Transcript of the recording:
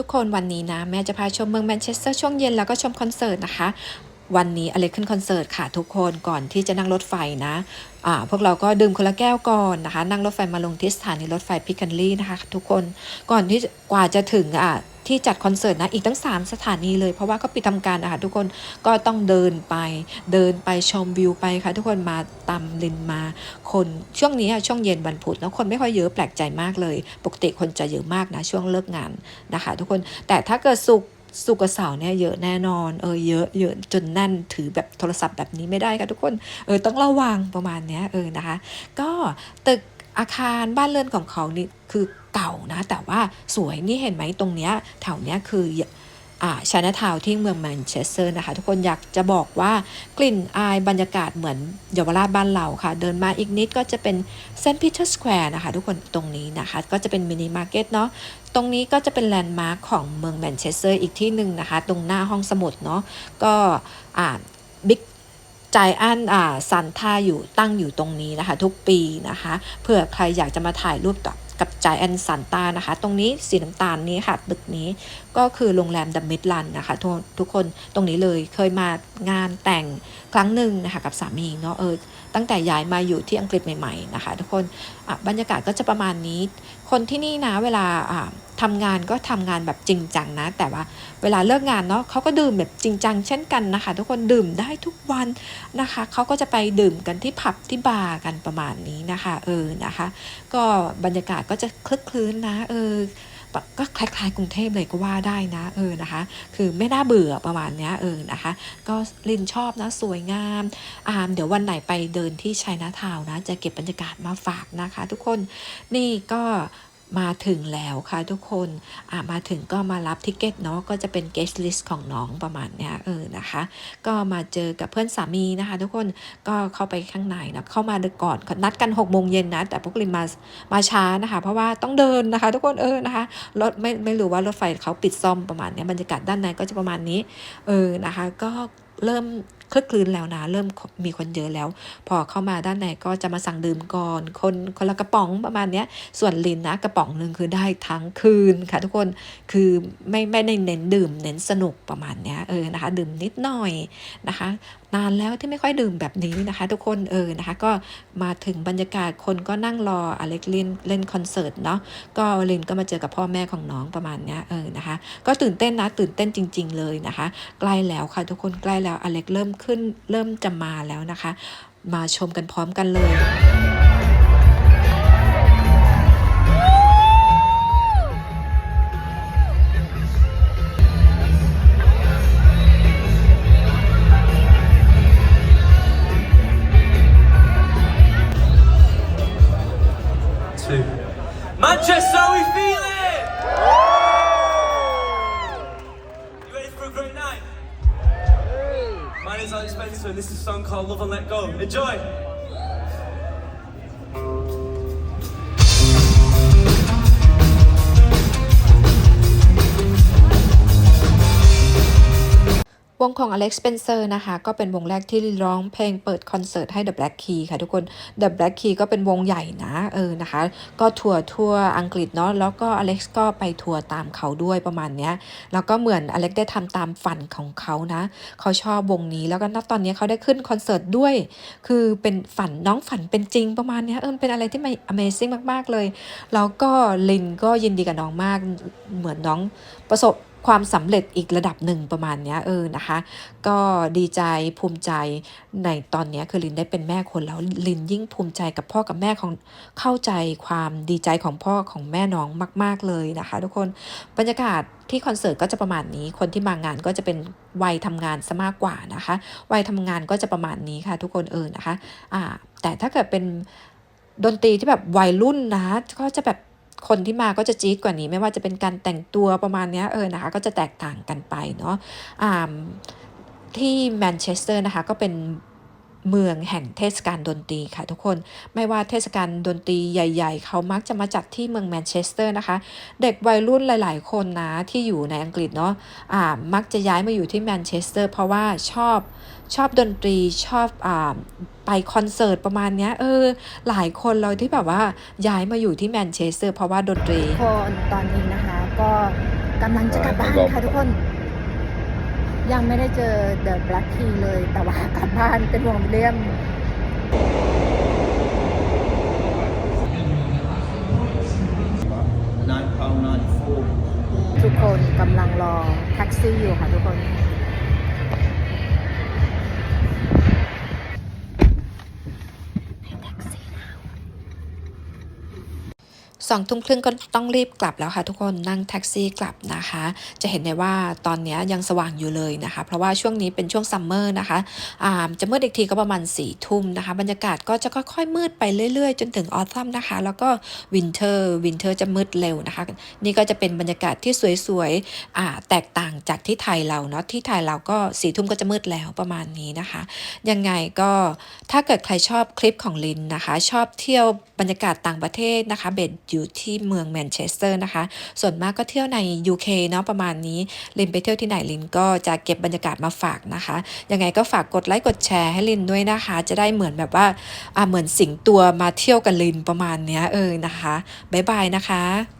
ทุกคนวันนี้นะแม่จะพาชมเมืองแมนเชสเตอร์ช่วงเย็นแล้วก็ชมคอนเสิร์ตนะคะ วันนี้อเล็กขึ้นคอนเสิร์ตค่ะทุกคนก่อนที่จะนั่งรถไฟนะอ่าพวกเราก็ดื่มคนละแก้วก่อนนะคะ นั่งรถไฟมาลงที่สถานีรถไฟพิคันลี่นะคะ ทุกคนก่อนที่กว่าจะถึงอ่าที่จัดคอนเสิร์ตนะอีกตั้ง 3 สถานีเลย เพราะว่าก็ปิดทำการนะคะทุกคนก็ต้องเดินไป เดินไปชมวิวไปค่ะ ทุกคนมาตามลินมา คนช่วงนี้ช่วงเย็นวันพุธแล้วคนไม่ค่อยเยอะแปลกใจมากเลย ปกติคนจะเยอะมากนะช่วงเลิกงานนะคะ ทุกคนแต่ถ้าเกิดสุก สุกเสาวเนี่ยเยอะแน่นอน เออเยอะเยอะจนแน่นถือแบบโทรศัพท์แบบนี้ไม่ได้ค่ะทุกคน เออต้องระวังประมาณเนี้ยเออนะคะ ก็ตึกอาคารบ้านเรือนของเขานี่คือเก่านะ แต่ว่าสวยนี่เห็นไหมตรงเนี้ยแถวเนี้ยคือ ชานาทาวที่เมืองแมนเชสเตอร์นะคะ ทุกคนอยากจะบอกว่ากลิ่นอายบรรยากาศเหมือนเยาวราชบ้านเราค่ะ เดินมาอีกนิดก็จะเป็นเซนต์ปีเตอร์สแควร์นะคะทุกคนตรงนี้นะคะ ก็จะเป็นมินิมาร์เก็ตเนาะตรงนี้ก็จะเป็นแลนด์มาร์คของเมืองแมนเชสเตอร์อีกที่หนึ่งนะคะ ตรงหน้าห้องสมุดเนาะก็อาบิ๊กใจอันอ่าซันท่าอยู่ตั้งอยู่ตรงนี้นะคะ ทุกปีนะคะเผื่อใครอยากจะมาถ่ายรูปกับ กับใจแอนสันตานะคะ ตรงนี้สีน้ำตาลนี้ค่ะตึกนี้ก็คือโรงแรมดัมมิดลันนะคะทุกทุกคนตรงนี้เลยเคยมางานแต่งครั้งหนึ่งนะคะกับสามีเนาะเออตั้งแต่ย้ายมาอยู่ที่อังกฤษใหม่ๆนะคะ ทุกคนบรรยากาศก็จะประมาณนี้ คนที่นี่นะเวลาทำงานก็ทำงานแบบจริงจังนะ แต่ว่าเวลาเลิกงานเนาะเขาก็ดื่มแบบจริงจังเช่นกันนะคะ ทุกคนดื่มได้ทุกวันนะคะเขาก็จะไปดื่มกันที่ผับที่บาร์กันประมาณนี้นะคะ เออนะคะ ก็บรรยากาศก็จะคลึกคลื้นนะ เออ ก็คล้ายๆกรุงเทพเลยก็ว่าได้นะเออนะคะ คือไม่น่าเบื่อประมาณนี้เออนะคะ ก็ลินชอบนะสวยงามอ่าเดี๋ยววันไหนไปเดินที่ชัยนาทาวนะ จะเก็บบรรยากาศมาฝากนะคะ ทุกคนนี่ก็ มาถึงแล้วค่ะทุกคนอ่ามาถึงก็มารับทิเก็ตเนาะก็จะเป็น guest list ของน้องประมาณเนี้ยเออนะคะ ก็มาเจอกับเพื่อนสามีนะคะ ทุกคนก็เข้าไปข้างในนะเข้ามาก่อนนัดกัน6กโมงเย็นนะ แต่พวกลินมามาช้านะคะ เพราะว่าต้องเดินนะคะ ทุกคนเออนะคะรถไม่ไม่รู้ว่ารถไฟเขาปิดซ่อมประมาณเนี้ยบรรยากาศด้านในก็จะประมาณนี้ เออนะคะ ก็เริ่ม คลึกคลืนแล้วนะ เริ่มมีคนเยอะแล้ว พอเข้ามาด้านในก็จะมาสั่งดื่มก่อน คนคนละกระป๋องประมาณเนี้ย ส่วนลินนะกระป๋องหนึ่งคือได้ทั้งคืนค่ะทุกคน คือไม่ไม่ได้เน้นดื่ม เน้นสนุกประมาณเนี้ยเออนะคะ ดื่มนิดหน่อยนะคะ นานแล้วที่ไม่ค่อยดื่มแบบนี้นะคะ ทุกคนเออนะคะ ก็มาถึงบรรยากาศคนก็นั่งรออเล็กลินเล่นคอนเสิร์ตเนาะก็ลินก็มาเจอกับพ่อแม่ของน้องประมาณเนี้ยเออนะคะ ก็ตื่นเต้นนะตื่นเต้นจริง ๆ เลยนะคะ ใกล้แล้วค่ะทุกคนใกล้แล้วอเล็กเริ่มขึ้นเริ่มจะมาแล้วนะคะ มาชมกันพร้อมกันเลย My name's Alex Spencer, and this is a song called Love and Let Go. Enjoy! วงของ Alex Spencer นะคะ ก็เป็นวงแรกที่ร้องเพลงเปิดคอนเสิร์ตให้ The Black Key ค่ะทุกคน The Black Key ก็เป็นวงใหญ่นะ เออนะคะ ก็ทัวร์ทั่วอังกฤษเนาะแล้วก็ Alex ก็ไปทัวร์ตามเขาด้วยประมาณเนี้ย แล้วก็เหมือน Alex ได้ทำตามฝันของเขานะ เขาชอบวงนี้แล้วก็ณตอนนี้เขาได้ขึ้นคอนเสิร์ตด้วย คือเป็นฝันน้องฝันเป็นจริงประมาณเนี้ยเออเป็นอะไรที่ไม่ Amazing มาก ๆ เลย แล้วก็ลินก็ยินดีกับน้องมากเหมือนน้องประสบ ความสำเร็จอีกระดับหนึ่งประมาณนี้เออนะคะ ก็ดีใจภูมิใจในตอนนี้คือลินได้เป็นแม่คนแล้วลินยิ่งภูมิใจกับพ่อกับแม่ของเข้าใจความดีใจของพ่อของแม่น้องมาก ๆเลยนะคะ ทุกคนบรรยากาศที่คอนเสิร์ตก็จะประมาณนี้ คนที่มางานก็จะเป็นวัยทำงานซะมากกว่านะคะ วัยทำงานก็จะประมาณนี้ค่ะ ทุกคนเออนะคะอ่าแต่ถ้าเกิดเป็นดนตรีที่แบบวัยรุ่นนะก็จะแบบ คนที่มาก็จะจี๊ดกว่านี้ ไม่ว่าจะเป็นการแต่งตัวประมาณนี้เออนะคะ ก็จะแตกต่างกันไปเนาะอ่าที่แมนเชสเตอร์นะคะก็เป็นเมืองแห่งเทศกาลดนตรีค่ะทุกคนไม่ว่าเทศกาลดนตรีใหญ่ ๆ เขามักจะมาจัดที่เมืองแมนเชสเตอร์นะคะ เด็กวัยรุ่นหลาย ๆ คนนะที่อยู่ในอังกฤษเนาะอ่ามักจะย้ายมาอยู่ที่แมนเชสเตอร์เพราะว่าชอบ ชอบดนตรีชอบอ่าไปคอนเสิร์ตประมาณเนี้ยเออ หลายคนเราที่แบบว่าย้ายมาอยู่ที่แมนเชสเตอร์เพราะว่าดนตรีคนตอนนี้นะคะ ก็กำลังจะกลับบ้านค่ะทุกคน ยังไม่ได้เจอ The Black Key เลยแต่ว่ากลับบ้านเป็นวงเลี่ยม Nine pound ninety four. ทุกคนกำลังรอแท็กซี่อยู่ค่ะทุกคน สองทุ่มครึ่งก็ต้องรีบกลับแล้วค่ะ ทุกคนนั่งแท็กซี่กลับนะคะ จะเห็นได้ว่าตอนนี้ยังสว่างอยู่เลยนะคะ เพราะว่าช่วงนี้เป็นช่วงซัมเมอร์นะคะอ่าจะมืดอีกทีก็ประมาณ4ี่ทุ่มนะคะ บรรยากาศก็จะค่อยๆมืดไปเรื่อยๆ จนถึงออทัมนะคะ แล้วก็วินเทอร์วินเทอร์จะมืดเร็วนะคะ นี่ก็จะเป็นบรรยากาศที่สวยๆแตกต่างจากที่ไทยเราเนาะที่ไทยเราก็สี่ทุ่มก็จะมืดแล้วประมาณนี้นะคะ ยังไงก็ถ้าเกิดใครชอบคลิปของลินนะคะ ชอบเที่ยวบรรยากาศต่างประเทศนะคะเบดอยู่ที่เมืองแมนเชสเตอร์นะคะ ส่วนมากก็เที่ยวใน UK เนาะประมาณนี้ลินไปเที่ยวที่ไหนลินก็จะเก็บบรรยากาศมาฝากนะคะ ยังไงก็ฝากกดไลค์กดแชร์ให้ลินด้วยนะคะ จะได้เหมือนแบบว่าอ่าเหมือนสิงตัวมาเที่ยวกับลินประมาณเนี้ยเออนะคะบ๊ายบายนะคะ